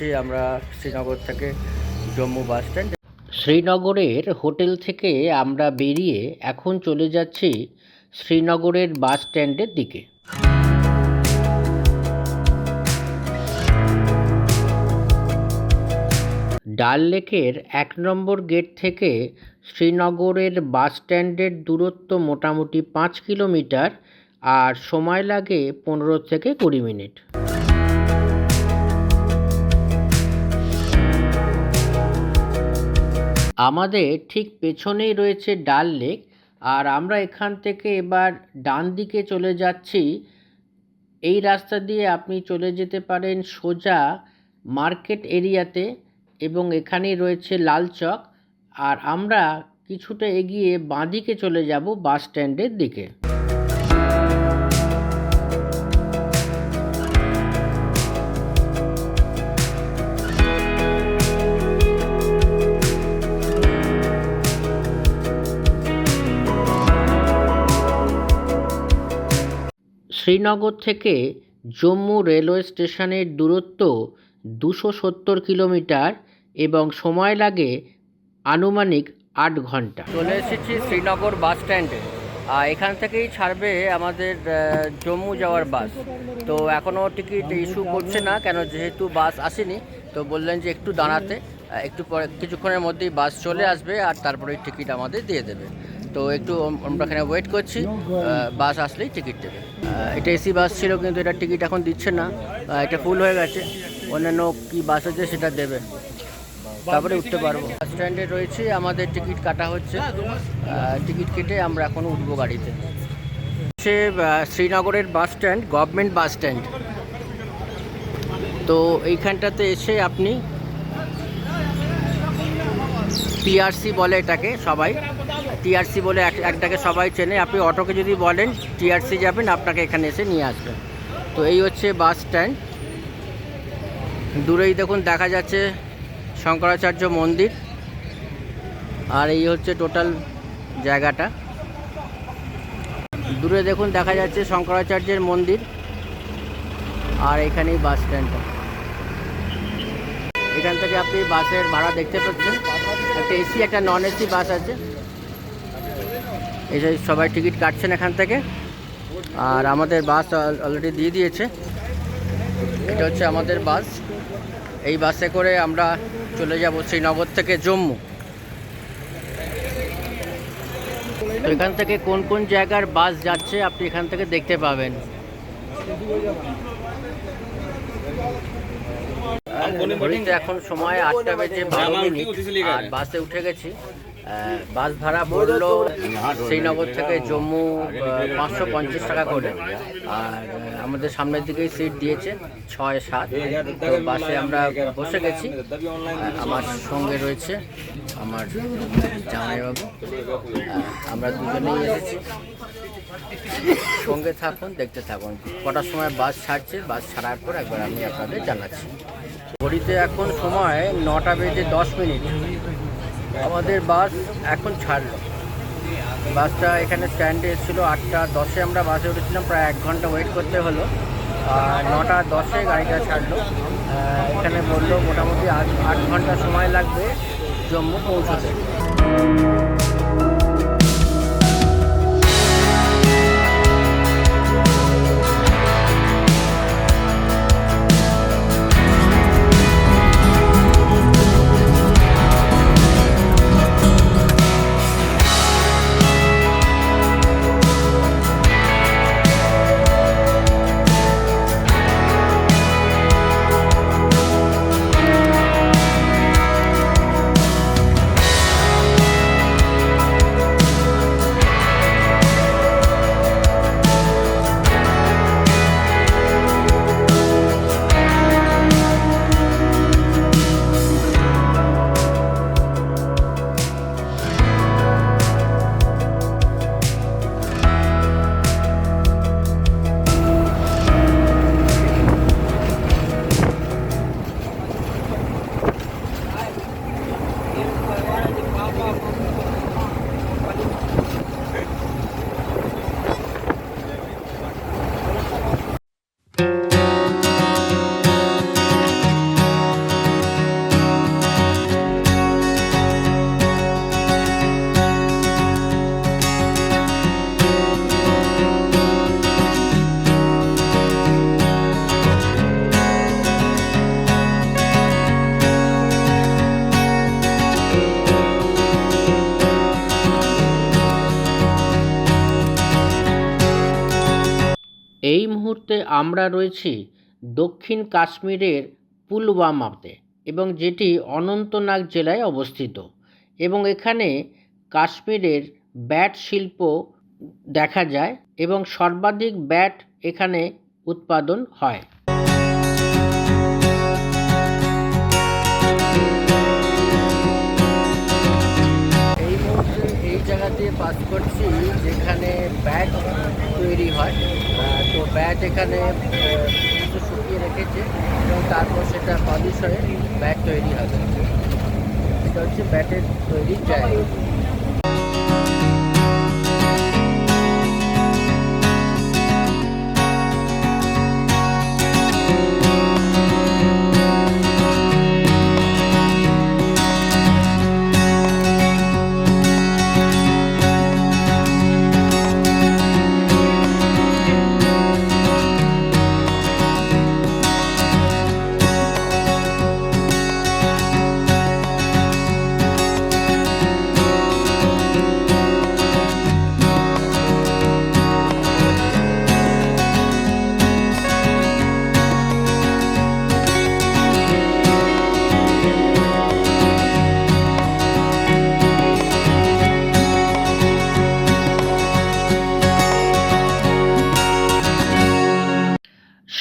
যাচ্ছি আমরা শ্রীনগর থেকে জম্মু বাস স্ট্যান্ড শ্রীনগরের হোটেল থেকে আমরা বেরিয়ে এখন চলে যাচ্ছি শ্রীনগরের বাস স্ট্যান্ডের দিকে। ডাল লেকের এক নম্বর গেট থেকে শ্রীনগরের বাস স্ট্যান্ডের দূরত্ব মোটামুটি পাঁচ কিলোমিটার আর সময় লাগে পনেরো থেকে কুড়ি মিনিট। আমাদের ঠিক পেছনেই রয়েছে ডাল লেক, আর আমরা এখান থেকে এবার ডান দিকে চলে যাচ্ছি। এই রাস্তা দিয়ে আপনি চলে যেতে পারেন সোজা মার্কেট এরিয়াতে এবং এখানেই রয়েছে লালচক আর আমরা কিছুটা এগিয়ে বাঁদিকে চলে যাব বাস স্ট্যান্ডের দিকে। শ্রীনগর থেকে জম্মু রেলওয়ে স্টেশনের দূরত্ব দুশো সত্তর কিলোমিটার এবং সময় লাগে আনুমানিক আট ঘণ্টা। চলে এসেছি শ্রীনগর বাস স্ট্যান্ডে। এখান থেকেই ছাড়বে আমাদের জম্মু যাওয়ার বাস। তো এখনও টিকিট ইস্যু করছে না, কেন যেহেতু বাস আসেনি, তো বললেন যে একটু দাঁড়াতে। একটু পরে, কিছুক্ষণের মধ্যেই বাস চলে আসবে আর তারপরে টিকিট আমাদের দিয়ে দেবে। তো একটু আমরা এখানে ওয়েট করছি। বাস আসলেই টিকিট দেবে। এটা এসি বাস ছিল কিন্তু এটা টিকিট এখন দিচ্ছে না। এটা ফুল হয়ে গেছে। অন্যান্য কি বাস আছে সেটা দেবে। তারপরে উঠতে পারব। বাস স্ট্যান্ডে রয়েছে, আমাদের টিকিট কাটা হচ্ছে। টিকিট কেটে আমরা এখন উঠবো গাড়িতে। হচ্ছে শ্রীনগরের bus stand government bus stand তো এইখানটাতে এসে আপনি টিআরসি বলে এটাকে সবাই টিআরসি বলে এক- একটাকে সবাই চেনে। আপনি অটোকে যদি বলেন, টিআরসি যাবেন, আপনাকে এখানে এসে নিয়ে আসবেন তো এই হচ্ছে বাস স্ট্যান্ড। দূরেই দেখুন, দেখা যাচ্ছে শঙ্করাচার্য মন্দির। আর এই হচ্ছে টোটাল জায়গাটা। দূরে দেখুন, দেখা যাচ্ছে শঙ্করাচার্যের মন্দির। আর এখানেই বাস স্ট্যান্ডটা। এখান থেকে আপনি বাসের ভাড়া দেখতে পাচ্ছেন। একটা এসি, একটা নন এসি বাস আছে। এই যে সবাই টিকিট কাটছেন এখান থেকে। আর আমাদের বাস অলরেডি দিয়ে দিয়েছে। এটা হচ্ছে আমাদের বাস। এই বাসে করে আমরা চলে যাব শ্রীনগর থেকে জম্মু। এখান থেকে কোন কোন জায়গার বাস যাচ্ছে আপনি এখান থেকে দেখতে পাবেন। এখন সময় আটটা বেজে বারো মিনিট। আর বাসে উঠে গেছি। বাস ভাড়া পড়ল শ্রীনগর থেকে জম্মু পাঁচশো পঞ্চাশ টাকা করে। আর আমাদের সামনের দিকেই সিট দিয়েছে ছয় সাত। তো বাসে আমরা বসে গেছি। আমার সঙ্গে রয়েছে আমার জামাইবাবু। আমরা দুজনেই এসেছি। সঙ্গে থাকুন দেখতে থাকুন। কটার সময় বাস ছাড়ছে? বাস ছাড়ার পর একবার আমি আপনাদের জানাচ্ছি। ঘড়িতে এখন সময় নটা বেজে দশ মিনিট। আমাদের বাস এখন ছাড়লো। বাসটা এখানে স্ট্যান্ডে এসেছিল আটটা, দশে আমরা বাসে উঠেছিলাম, প্রায় এক ঘণ্টা ওয়েট করতে হলো। আর নটা দশে গাড়িটা ছাড়লো। এখানে বলল মোটামুটি আট আট ঘণ্টা সময় লাগবে জম্মু পৌঁছতে। মুহূর্তে আমরা রয়েছি দক্ষিণ কাশ্মীরের পুলওয়ামাতে এবং যেটি অনন্তনাগ জেলায় অবস্থিত এবং এখানে কাশ্মীরের ব্যাট শিল্প দেখা যায় এবং সর্বাধিক ব্যাট এখানে উৎপাদন হয়। মুহূর্তে এই জায়গা দিয়ে পাস করছি, যেখানে ব্যাট তৈরি হয়। তো ব্যাট এখানে শুকিয়ে রেখেছে এবং তারপর সেটা পালিশ হয়ে ব্যাট তৈরি হবে। এটা হচ্ছে ব্যাটের তৈরির জায়গা।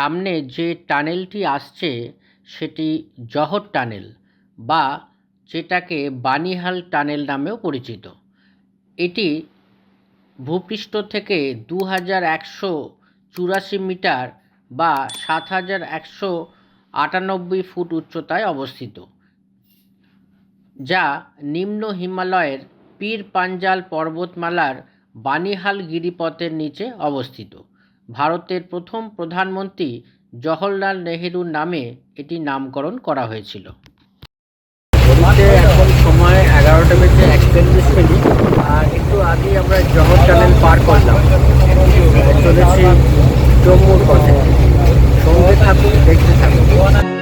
সামনে যে টানেলটি আসছে, সেটি জহর টানেল বা যেটাকে বানিহাল টানেল নামেও পরিচিত। এটি ভূপৃষ্ঠ থেকে দু হাজার একশো চুরাশি মিটার বা সাত হাজার একশো আটানব্বই ফুট উচ্চতায় অবস্থিত, যা নিম্ন হিমালয়ের পীর পাঞ্জাল পর্বতমালার বানিহাল গিরিপথের নিচে অবস্থিত। ভারতের প্রথম প্রধানমন্ত্রী জওহরলাল নেহেরুর নামে এটি নামকরণ করা হয়েছিল। এখন সময় এগারোটা বেজে একচল্লিশ মিনিট। আর একটু আগেই আমরা জহর চ্যানেল পার করলাম। চলেছি জম্মুর পথে। সঙ্গে থাকুন, দেখতে থাকুন।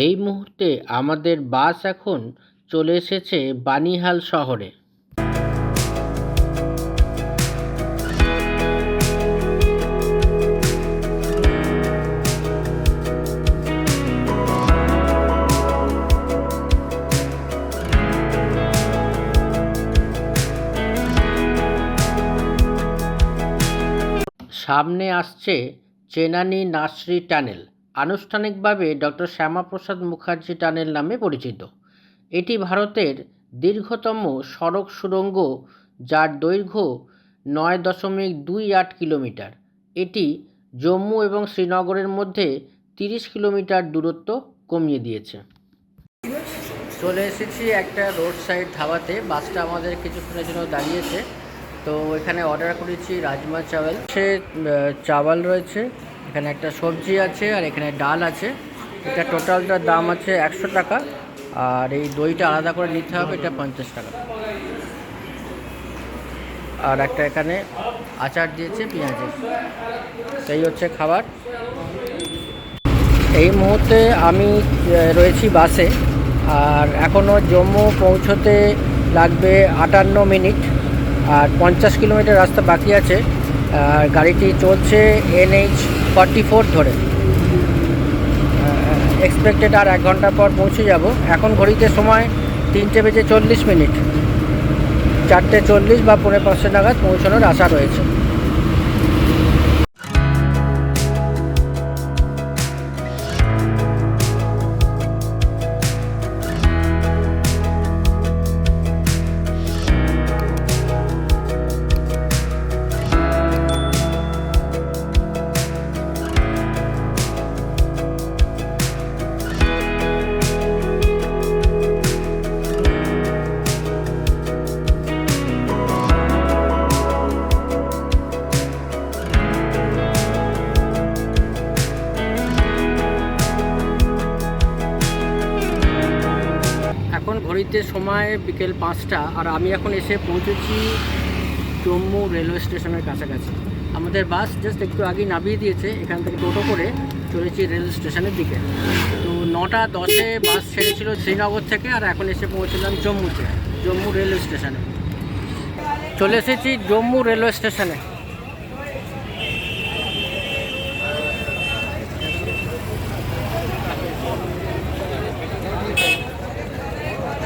এই মুহূর্তে আমাদের বাস এখন চলে এসেছে বানিহাল শহরে। সামনে আসছে চেনানি নাসরি টানেল। আনুষ্ঠানিকভাবে ডক্টর শ্যামাপ্রসাদ মুখার্জি টানেল নামে পরিচিত। এটি ভারতের দীর্ঘতম সড়ক সুড়ঙ্গ যার দৈর্ঘ্য নয় দশমিক দুই আট কিলোমিটার। এটি জম্মু এবং শ্রীনগরের মধ্যে তিরিশ কিলোমিটার দূরত্ব কমিয়ে দিয়েছে। চলে এসেছি একটা রোড সাইড ধাবাতে। বাসটা আমাদের কিছুক্ষণের জন্য দাঁড়িয়েছে। তো এখানে অর্ডার করেছি রাজমা চাওয়াল। সে চাওয়াল রয়েছে। এখানে একটা সবজি আছে আর এখানে ডাল আছে। এটা টোটালটার দাম আছে একশো টাকা আর এই দইটা আলাদা করে নিতে হবে, এটা পঞ্চাশ টাকা। আর একটা এখানে আচার দিয়েছে পেঁয়াজের। সেই হচ্ছে খাবার। এই মুহূর্তে আমি রয়েছি বাসে আর এখনও জম্মু পৌঁছতে লাগবে আটান্ন মিনিট আর পঞ্চাশ কিলোমিটার রাস্তা বাকি আছে। আর গাড়িটি চলছে এনএইচ ফর্টি ফোর ধরে। এক্সপেক্টেড আর এক ঘণ্টা পর পৌঁছে যাব। এখন ঘড়িতে সময় তিনটে বেজে চল্লিশ মিনিট। চারটে চল্লিশ বা পৌনে পাঁচশো নাগাদ পৌঁছানোর আশা রয়েছে। ঘড়িতে সময় বিকেল পাঁচটা আর আমি এখন এসে পৌঁছেছি জম্মু রেলওয়ে স্টেশনের কাছাকাছি। আমাদের বাস জাস্ট একটু আগেই নামিয়ে দিয়েছে, এখান থেকে টোটো করে চলেছি রেল স্টেশনের দিকে। তো নটা দশে বাস ছেড়েছিল শ্রীনগর থেকে আর এখন এসে পৌঁছলাম জম্মুতে, জম্মু রেলওয়ে স্টেশনে। চলে এসেছি জম্মু রেলওয়ে স্টেশনে।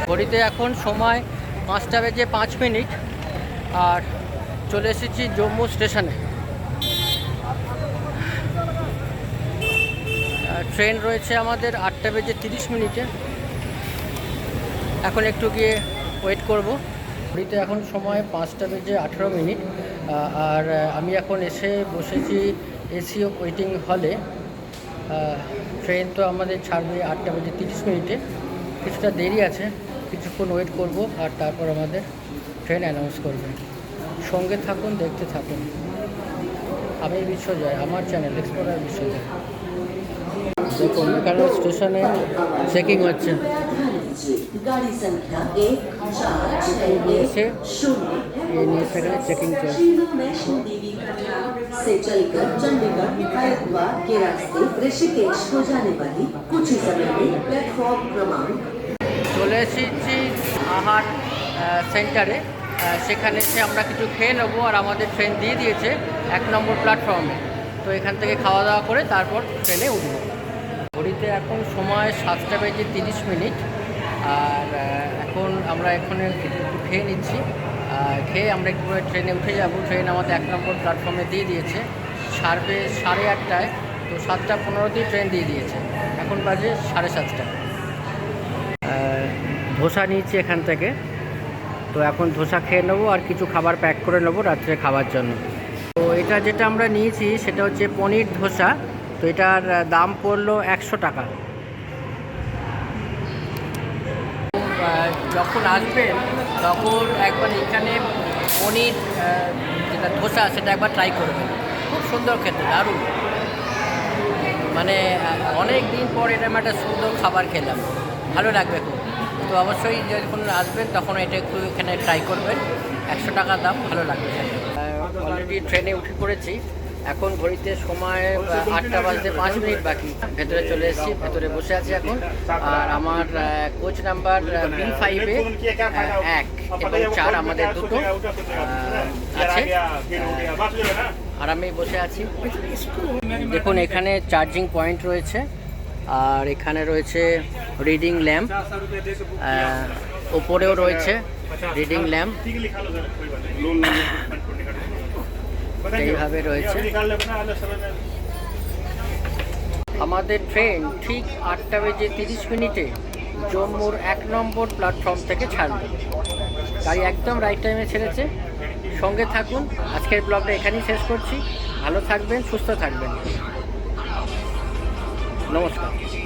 ঘড়িতে এখন সময় পাঁচটা বেজে পাঁচ মিনিট আর চলে এসেছি জম্মু স্টেশনে। ট্রেন রয়েছে আমাদের আটটা বেজে তিরিশ মিনিটে। এখন একটু গিয়ে ওয়েট করব। ঘড়িতে এখন সময় পাঁচটা বেজে আঠেরো মিনিট। আর আমি এখন এসে বসেছি এসি ওয়েটিং হলে। ট্রেন তো আমাদের ছাড়বে আটটা বেজে তিরিশ মিনিটে। কিছুটা দেরি আছে। কিছুক্ষণ ওয়েট করব আর তারপর আমাদের ট্রেন অ্যানাউন্স করবে সঙ্গে থাকুন দেখতে থাকুন আমি বিশ্বজয় আমার চ্যানেল এক্সপ্লোরার বিশ্বজয় দেখুন এখানে স্টেশনে চেকিং হচ্ছে गाड़ी संख्या एक चार छः से एक शून्य ये নিয়ে সেখানে চেকিং চলছে श्री वैष्णो देवी कटरा से चलकर चंडीगढ़ हरिद्वार के रास्ते ऋषिकेश को जाने वाली कुछ ही समय में प्लेटफॉर्म क्रमांक চলে এসেছি আহার সেন্টারে সেখানে এসে আমরা কিছু খেয়ে নেব আর আমাদের ট্রেন দিয়ে দিয়েছে এক নম্বর প্ল্যাটফর্মে তো এখান থেকে খাওয়া দাওয়া করে তারপর ট্রেনে উঠবো। ঘড়িতে এখন সময় সাতটা বেজে তিরিশ মিনিট। আর এখন আমরা এখানে একটু খেয়ে নিচ্ছি। খেয়ে আমরা একটু ট্রেনে উঠে যাব। ট্রেন আমাদের এক নম্বর প্ল্যাটফর্মে দিয়ে দিয়েছে। সাড়ে সাড়ে আটটায়। তো সাতটা পনেরোতেই ট্রেন দিয়ে দিয়েছে। এখন বাজে সাড়ে সাতটা। আহ, ধোসা নিয়েছি এখান থেকে। তো এখন ধোসা খেয়ে নেব আর কিছু খাবার প্যাক করে নেব রাত্রে খাবার জন্য। তো এটা যেটা আমরা নিয়েছি সেটা হচ্ছে পনির ধোসা। তো এটার দাম পড়ল একশো টাকা। যখন আসবেন তখন একবার এখানে পনির যেটা ধোসা সেটা একবার ট্রাই করবেন খুব সুন্দর খেতে, দারুণ। মানে অনেক দিন পর এরকম একটা সুন্দর খাবার খেলাম। ভালো লাগবে খুব। তো অবশ্যই যখন আসবেন, তখন এটা একটু এখানে ট্রাই করবেন। একশো টাকা দাম, ভালো লাগবে। অলরেডি ট্রেনে উঠে পড়েছি। এখন ঘড়িতে সময় আটটা বাজতে পাঁচ মিনিট বাকি। ভেতরে চলে এসেছি, ভেতরে বসে আছি এখন। আর আমার কোচ নাম্বার বি ফাইভে এক এবং চার আমাদের দুটো। আছে। আর আমি বসে আছি। দেখুন, এখানে চার্জিং পয়েন্ট রয়েছে। আর এখানে রয়েছে রিডিং ল্যাম্প ওপরেও রয়েছে রিডিং ল্যাম্প এইভাবে রয়েছে। আমাদের ট্রেন ঠিক আটটা বেজে তিরিশ মিনিটে জম্মুর এক নম্বর প্ল্যাটফর্ম থেকে ছাড়বে। গাড়ি একদম রাইট টাইমে ছেড়েছে। সঙ্গে থাকুন, আজকের ব্লগটা এখানেই শেষ করছি। ভালো থাকবেন, সুস্থ থাকবেন। নমস্কার।